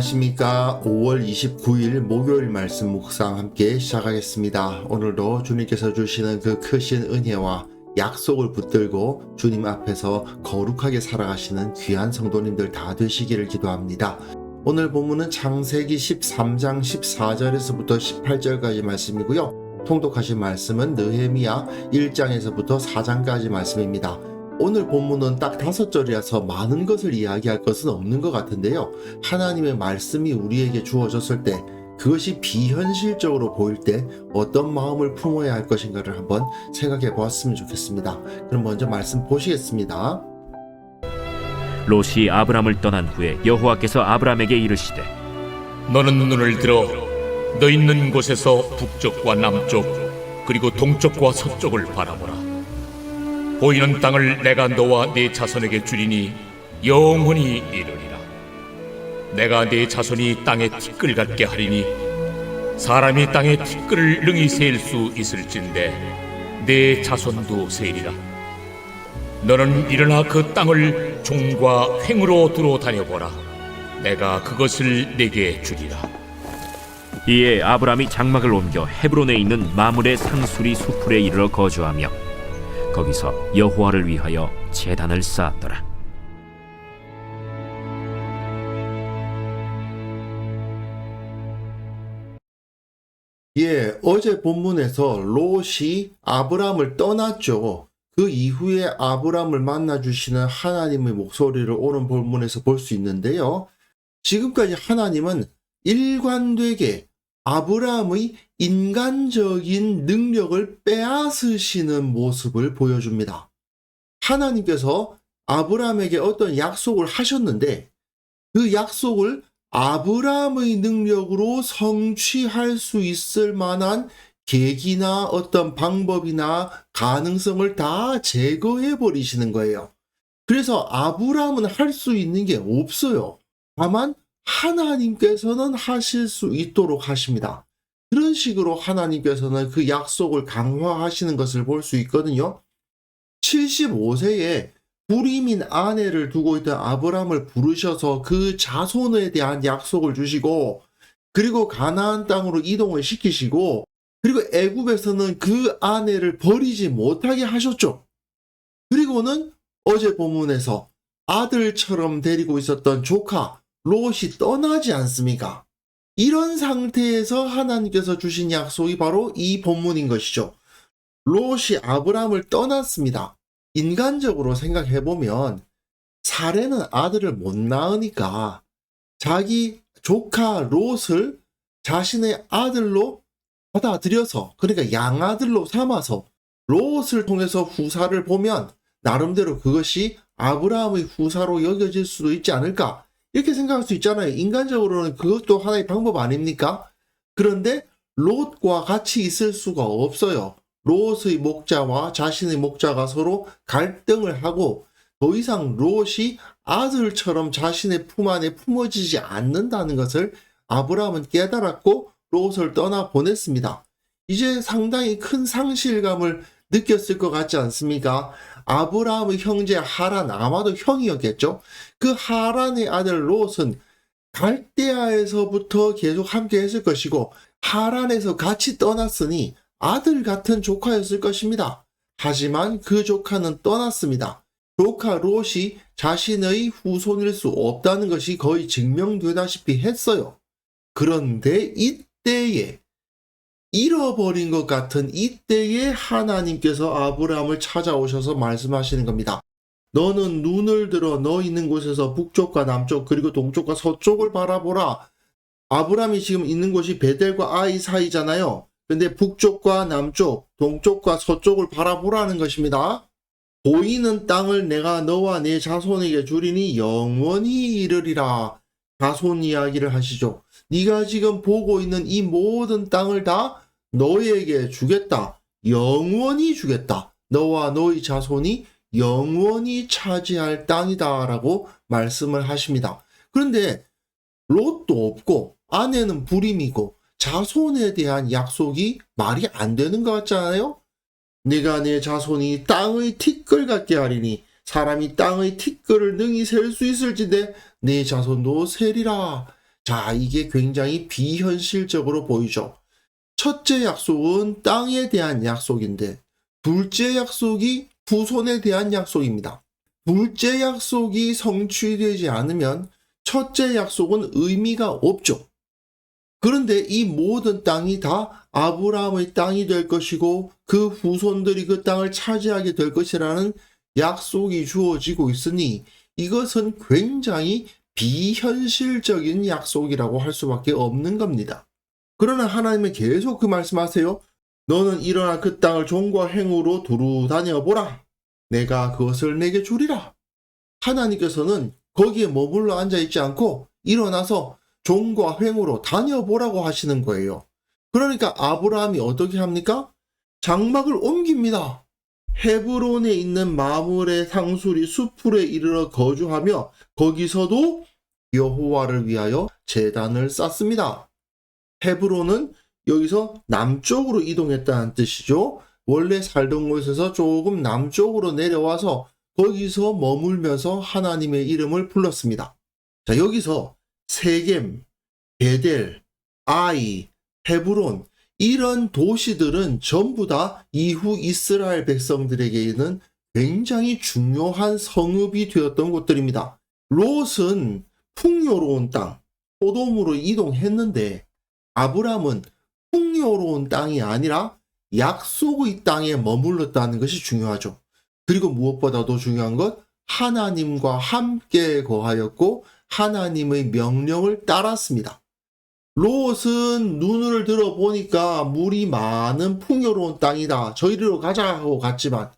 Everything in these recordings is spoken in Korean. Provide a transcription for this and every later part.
안녕하십니까. 5월 29일 목요일 말씀 묵상 함께 시작하겠습니다. 오늘도 주님께서 주시는 그 크신 은혜와 약속을 붙들고 주님 앞에서 거룩하게 살아가시는 귀한 성도님들 다 되시기를 기도합니다. 오늘 본문은 창세기 13장 14절에서부터 18절까지 말씀이고요. 통독하신 말씀은 느헤미야 1장에서부터 4장까지 말씀입니다. 오늘 본문은 딱 다섯 절이라서 많은 것을 이야기할 것은 없는 것 같은데요. 하나님의 말씀이 우리에게 주어졌을 때 그것이 비현실적으로 보일 때 어떤 마음을 품어야 할 것인가를 한번 생각해 보았으면 좋겠습니다. 그럼 먼저 말씀 보시겠습니다. 롯이 아브람을 떠난 후에 여호와께서 아브람에게 이르시되 너는 눈을 들어 너 있는 곳에서 북쪽과 남쪽 그리고 동쪽과 서쪽을 바라보라. 보이는 땅을 내가 너와 네 자손에게 주리니 영원히 이르리라. 내가 네 자손이 땅에 티끌 같게 하리니 사람이 땅에 티끌을 능히 셀수 있을진데 네 자손도 세리라. 너는 일어나 그 땅을 종과 횡으로 두루 다녀보라. 내가 그것을 내게 주리라. 이에 아브람이 장막을 옮겨 헤브론에 있는 마물의 상수리 수풀에 이르러 거주하며 거기서 여호와를 위하여 제단을 쌓았더라 예, 어제 본문에서 롯이 아브람을 떠났죠. 그 이후에 아브람을 만나 주시는 하나님의 목소리를 오는 본문에서 볼 수 있는데요. 지금까지 하나님은 일관되게 아브라함의 인간적인 능력을 빼앗으시는 모습을 보여줍니다. 하나님께서 아브라함에게 어떤 약속을 하셨는데 그 약속을 아브라함의 능력으로 성취할 수 있을 만한 계기나 어떤 방법이나 가능성을 다 제거해 버리시는 거예요. 그래서 아브라함은 할 수 있는 게 없어요. 다만 하나님께서는 하실 수 있도록 하십니다. 그런 식으로 하나님께서는 그 약속을 강화하시는 것을 볼 수 있거든요. 75세에 불임인 아내를 두고 있던 아브람을 부르셔서 그 자손에 대한 약속을 주시고 그리고 가나안 땅으로 이동을 시키시고 그리고 애굽에서는 그 아내를 버리지 못하게 하셨죠. 그리고는 어제 본문에서 아들처럼 데리고 있었던 조카 롯이 떠나지 않습니까? 이런 상태에서 하나님께서 주신 약속이 바로 이 본문인 것이죠. 롯이 아브람을 떠났습니다. 인간적으로 생각해 보면 사례는 아들을 못 낳으니까 자기 조카 롯을 자신의 아들로 받아들여서 그러니까 양아들로 삼아서 롯을 통해서 후사를 보면 나름대로 그것이 아브라함의 후사로 여겨질 수도 있지 않을까 이렇게 생각할 수 있잖아요. 인간적으로는 그것도 하나의 방법 아닙니까? 그런데 롯과 같이 있을 수가 없어요. 롯의 목자와 자신의 목자가 서로 갈등을 하고 더 이상 롯이 아들처럼 자신의 품 안에 품어지지 않는다는 것을 아브라함은 깨달았고 롯을 떠나 보냈습니다. 이제 상당히 큰 상실감을 느꼈을 것 같지 않습니까? 아브라함의 형제 하란 아마도 형이었겠죠. 그 하란의 아들 롯은 갈대아에서부터 계속 함께 했을 것이고 하란에서 같이 떠났으니 아들 같은 조카였을 것입니다. 하지만 그 조카는 떠났습니다. 조카 롯이 자신의 후손일 수 없다는 것이 거의 증명되다시피 했어요. 그런데 이때에 잃어버린 것 같은 이때에 하나님께서 아브라함을 찾아오셔서 말씀하시는 겁니다. 너는 눈을 들어 너 있는 곳에서 북쪽과 남쪽 그리고 동쪽과 서쪽을 바라보라. 아브라함이 지금 있는 곳이 베델과 아이 사이잖아요. 근데 북쪽과 남쪽, 동쪽과 서쪽을 바라보라는 것입니다. 보이는 땅을 내가 너와 내 자손에게 주리니 영원히 이르리라. 자손 이야기를 하시죠. 네가 지금 보고 있는 이 모든 땅을 다 너에게 주겠다. 영원히 주겠다. 너와 너희 자손이 영원히 차지할 땅이다 라고 말씀을 하십니다. 그런데 롯도 없고 아내는 불임이고 자손에 대한 약속이 말이 안 되는 것 같잖아요? 내가 내 자손이 땅의 티끌 같게 하리니 사람이 땅의 티끌을 능히 셀 수 있을지데 내 자손도 세리라. 자, 이게 굉장히 비현실적으로 보이죠. 첫째 약속은 땅에 대한 약속인데, 둘째 약속이 후손에 대한 약속입니다. 둘째 약속이 성취되지 않으면 첫째 약속은 의미가 없죠. 그런데 이 모든 땅이 다 아브라함의 땅이 될 것이고 그 후손들이 그 땅을 차지하게 될 것이라는 약속이 주어지고 있으니 이것은 굉장히 비현실적인 약속이라고 할 수밖에 없는 겁니다. 그러나 하나님은 계속 그 말씀하세요. 너는 일어나 그 땅을 종과 행으로 두루 다녀보라. 내가 그것을 내게 주리라. 하나님께서는 거기에 머물러 앉아 있지 않고 일어나서 종과 횡으로 다녀보라고 하시는 거예요. 그러니까 아브라함이 어떻게 합니까? 장막을 옮깁니다. 헤브론에 있는 마물의 상수리 수풀에 이르러 거주하며 거기서도 여호와를 위하여 제단을 쌓습니다. 헤브론은 여기서 남쪽으로 이동했다는 뜻이죠. 원래 살던 곳에서 조금 남쪽으로 내려와서 거기서 머물면서 하나님의 이름을 불렀습니다. 자, 여기서 세겜, 베델, 아이, 헤브론 이런 도시들은 전부 다 이후 이스라엘 백성들에게는 굉장히 중요한 성읍이 되었던 곳들입니다. 롯은 풍요로운 땅, 소돔으로 이동했는데 아브람은 풍요로운 땅이 아니라 약속의 땅에 머물렀다는 것이 중요하죠. 그리고 무엇보다도 중요한 것 하나님과 함께 거하였고 하나님의 명령을 따랐습니다. 롯은 눈을 들어 보니까 물이 많은 풍요로운 땅이다. 저희로 가자 하고 갔지만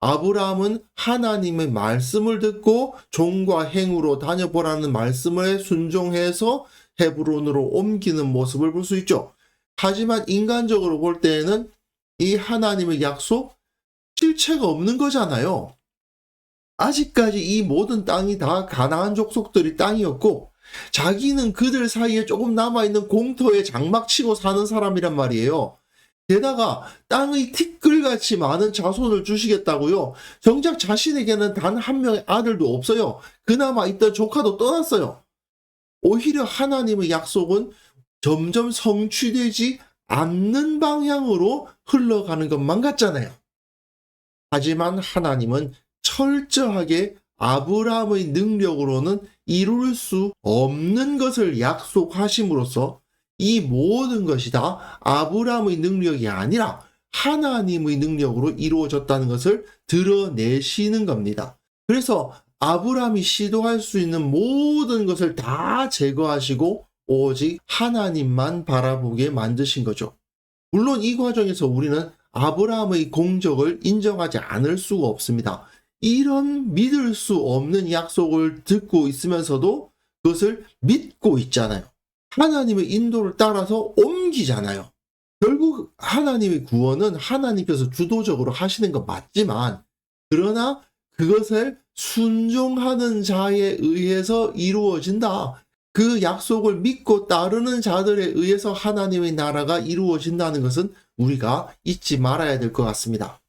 아브라함은 하나님의 말씀을 듣고 종과 행으로 다녀보라는 말씀에 순종해서 헤브론으로 옮기는 모습을 볼 수 있죠. 하지만 인간적으로 볼 때에는 이 하나님의 약속 실체가 없는 거잖아요. 아직까지 이 모든 땅이 다 가나안 족속들이 땅이었고 자기는 그들 사이에 조금 남아있는 공터에 장막치고 사는 사람이란 말이에요. 게다가 땅의 티끌같이 많은 자손을 주시겠다고요. 정작 자신에게는 단 한 명의 아들도 없어요. 그나마 있던 조카도 떠났어요. 오히려 하나님의 약속은 점점 성취되지 않는 방향으로 흘러가는 것만 같잖아요. 하지만 하나님은 철저하게 아브라함의 능력으로는 이룰 수 없는 것을 약속하심으로써 이 모든 것이 다 아브라함의 능력이 아니라 하나님의 능력으로 이루어졌다는 것을 드러내시는 겁니다. 그래서 아브라함이 시도할 수 있는 모든 것을 다 제거하시고 오직 하나님만 바라보게 만드신 거죠. 물론 이 과정에서 우리는 아브라함의 공적을 인정하지 않을 수가 없습니다. 이런 믿을 수 없는 약속을 듣고 있으면서도 그것을 믿고 있잖아요. 하나님의 인도를 따라서 옮기잖아요. 결국 하나님의 구원은 하나님께서 주도적으로 하시는 것 맞지만, 그러나 그것을 순종하는 자에 의해서 이루어진다. 그 약속을 믿고 따르는 자들에 의해서 하나님의 나라가 이루어진다는 것은 우리가 잊지 말아야 될 것 같습니다.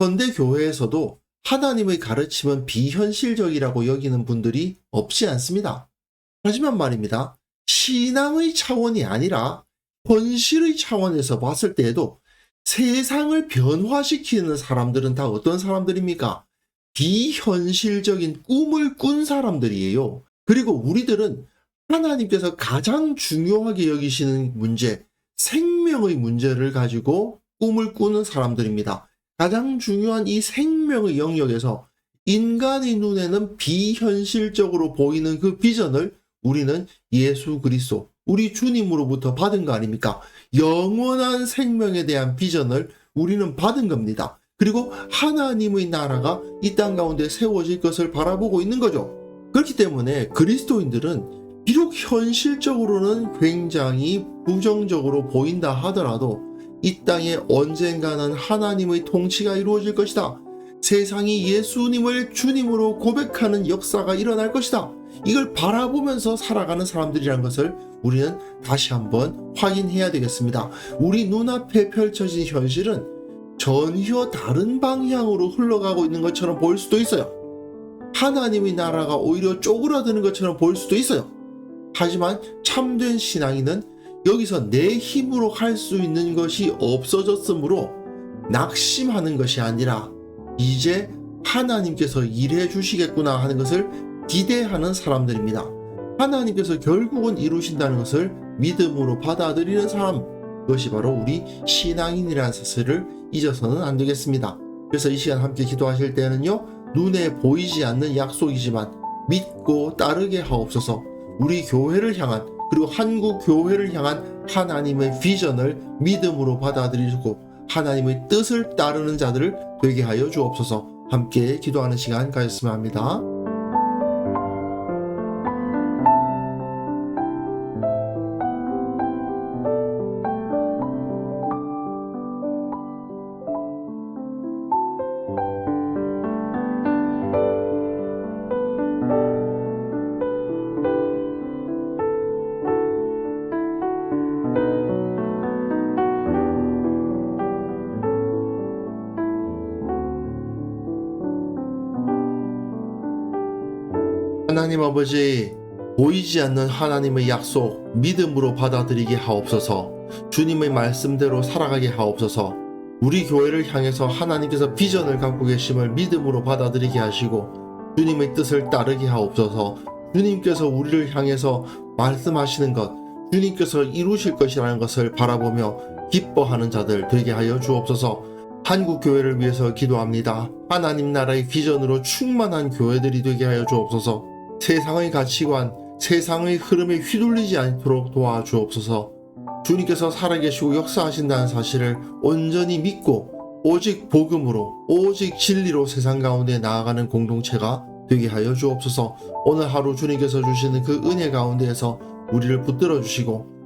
현대 교회에서도 하나님의 가르침은 비현실적이라고 여기는 분들이 없지 않습니다. 하지만 말입니다. 신앙의 차원이 아니라 현실의 차원에서 봤을 때에도 세상을 변화시키는 사람들은 다 어떤 사람들입니까? 비현실적인 꿈을 꾼 사람들이에요. 그리고 우리들은 하나님께서 가장 중요하게 여기시는 문제, 생명의 문제를 가지고 꿈을 꾸는 사람들입니다. 가장 중요한 이 생명의 영역에서 인간의 눈에는 비현실적으로 보이는 그 비전을 우리는 예수 그리스도, 우리 주님으로부터 받은 거 아닙니까? 영원한 생명에 대한 비전을 우리는 받은 겁니다. 그리고 하나님의 나라가 이 땅 가운데 세워질 것을 바라보고 있는 거죠. 그렇기 때문에 그리스도인들은 비록 현실적으로는 굉장히 부정적으로 보인다 하더라도 이 땅에 언젠가는 하나님의 통치가 이루어질 것이다. 세상이 예수님을 주님으로 고백하는 역사가 일어날 것이다. 이걸 바라보면서 살아가는 사람들이란 것을 우리는 다시 한번 확인해야 되겠습니다. 우리 눈앞에 펼쳐진 현실은 전혀 다른 방향으로 흘러가고 있는 것처럼 보일 수도 있어요. 하나님의 나라가 오히려 쪼그라드는 것처럼 보일 수도 있어요. 하지만 참된 신앙인은 여기서 내 힘으로 할 수 있는 것이 없어졌으므로 낙심하는 것이 아니라 이제 하나님께서 일해 주시겠구나 하는 것을 기대하는 사람들입니다. 하나님께서 결국은 이루신다는 것을 믿음으로 받아들이는 사람, 그것이 바로 우리 신앙인이라는 사실을 잊어서는 안 되겠습니다. 그래서 이 시간 함께 기도하실 때는요, 눈에 보이지 않는 약속이지만 믿고 따르게 하옵소서 우리 교회를 향한 그리고 한국 교회를 향한 하나님의 비전을 믿음으로 받아들이고 하나님의 뜻을 따르는 자들을 되게 하여 주옵소서 함께 기도하는 시간 가졌으면 합니다. 하나님 아버지, 보이지 않는 하나님의 약속, 믿음으로 받아들이게 하옵소서, 주님의 말씀대로 살아가게 하옵소서, 우리 교회를 향해서 하나님께서 비전을 갖고 계심을 믿음으로 받아들이게 하시고, 주님의 뜻을 따르게 하옵소서, 주님께서 우리를 향해서 말씀하시는 것, 주님께서 이루실 것이라는 것을 바라보며 기뻐하는 자들 되게 하여 주옵소서, 한국 교회를 위해서 기도합니다. 하나님 나라의 비전으로 충만한 교회들이 되게 하여 주옵소서. 세상의 가치관, 세상의 흐름에 휘둘리지 않도록 도와주옵소서. 주님께서 살아계시고 역사하신다는 사실을 온전히 믿고 오직 복음으로, 오직 진리로 세상 가운데 나아가는 공동체가 되게 하여 주옵소서. 오늘 하루 주님께서 주시는 그 은혜 가운데에서 우리를 붙들어 주시고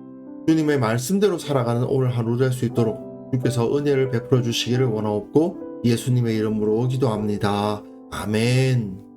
주님의 말씀대로 살아가는 오늘 하루 될 수 있도록 주께서 은혜를 베풀어 주시기를 원하옵고 예수님의 이름으로 기도합니다. 아멘.